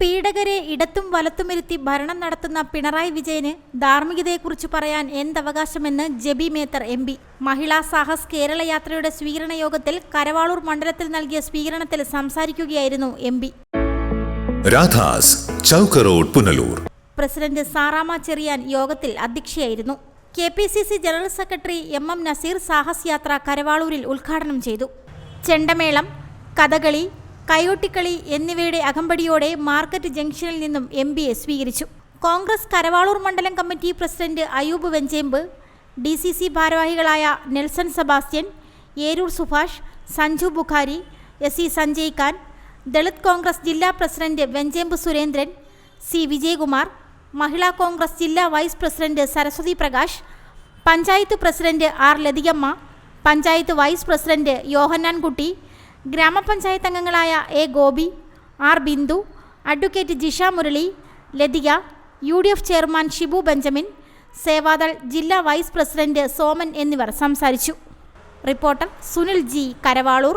പീഡകരെ ഇടത്തും വലത്തുമിരുത്തി ഭരണം നടത്തുന്ന പിണറായി വിജയന് ധാർമ്മികതയെക്കുറിച്ച് പറയാൻ എന്തവകാശമെന്ന് ജബി മേത്തർ എം പി. മഹിളാ സാഹസ് കേരള യാത്രയുടെ സ്വീകരണ യോഗത്തിൽ കരവാളൂർ മണ്ഡലത്തിൽ നൽകിയ സ്വീകരണത്തിൽ സംസാരിക്കുകയായിരുന്നു M P. Radhas road Punalur. President Sarama Cherian യോഗത്തിൽ അധ്യക്ഷയായിരുന്നു. K P C C general secretary M M Naseer Sahas Yatra കരവാളൂരിൽ ഉദ്ഘാടനം ചെയ്തു. ചെണ്ടമേളം കഥകളി കയോട്ടിക്കളി എന്നിവയുടെ അകമ്പടിയോടെ മാർക്കറ്റ് ജംഗ്ഷനിൽ നിന്നും എം പിയെ സ്വീകരിച്ചു. കോൺഗ്രസ് കരവാളൂർ മണ്ഡലം committee president Ayoob Venchempu D C C ഭാരവാഹികളായ Nelson Sebastian Eroor Subhash Sanju Bukhari S E Sanjay Khan Dalit Congress ജില്ലാ പ്രസിഡന്റ് വെഞ്ചേമ്പ് സുരേന്ദ്രൻ സി വിജയകുമാർ മഹിളാ കോൺഗ്രസ് ജില്ലാ vice president Saraswathi Prakash panchayat president R Lathikamma panchayat vice president Yohannankutty ഗ്രാമപഞ്ചായത്ത് അംഗങ്ങളായ A Gopi R Bindu advocate Jisha Murali Lathika U D F chairman Shibu Benjamin Sevadal ജില്ലാ vice president Soman എന്നിവർ സംസാരിച്ചു. Reporter Sunil G Karavalur.